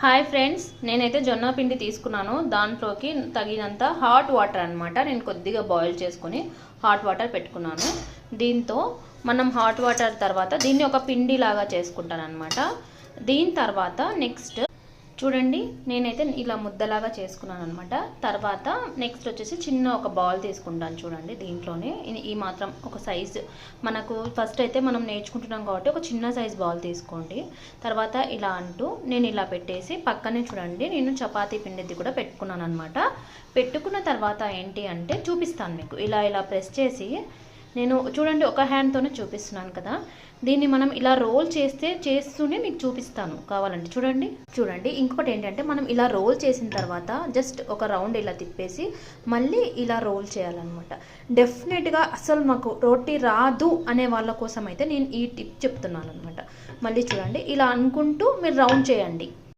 Hi friends నేనైతే జొన్న పిండి తీసుకున్నాను. దాంట్లోకి తగినంత హాట్ వాటర్ అన్నమాట. నేను కొద్దిగా బాయిల్ చేసుకొని హాట్ వాటర్ పెట్టుకున్నాను. దీంతో మనం హాట్ వాటర్ తర్వాత దీన్ని ఒక పిండి లాగా చేసుకుంటాను అనమాట దీని తర్వాత నెక్స్ట్ చూడండి నేనైతే ఇలా ముద్దలాగా చేసుకున్నాను అనమాట తర్వాత నెక్స్ట్ వచ్చేసి చిన్న ఒక బాల్ తీసుకుంటాను చూడండి దీంట్లోనే. ఈ- మాత్రం ఒక సైజు మనకు ఫస్ట్ అయితే మనం నేర్చుకుంటున్నాం కాబట్టి ఒక చిన్న సైజ్ బాల్ తీసుకోండి. తర్వాత ఇలా అంటూ నేను ఇలా పెట్టేసి పక్కనే చూడండి నేను చపాతీ పిండిది కూడా పెట్టుకున్నాను అనమాట పెట్టుకున్న తర్వాత ఏంటి అంటే చూపిస్తాను మీకు. ఇలా ఇలా ప్రెస్ చేసి నేను చూడండి ఒక హ్యాండ్తోనే చూపిస్తున్నాను కదా. దీన్ని మనం ఇలా రోల్ చేస్తే చేస్తూనే మీకు చూపిస్తాను కావాలంటే. చూడండి చూడండి. ఇంకొకటి ఏంటంటే మనం ఇలా రోల్ చేసిన తర్వాత జస్ట్ ఒక రౌండ్ ఇలా తిప్పేసి మళ్ళీ ఇలా రోల్ చేయాలన్నమాట. డెఫినెట్గా అసలు మాకు రోటీ రాదు అనే వాళ్ళ కోసం అయితే నేను ఈ టిప్ చెప్తున్నాను అనమాట మళ్ళీ చూడండి ఇలా అనుకుంటూ మీరు రౌండ్ చేయండి.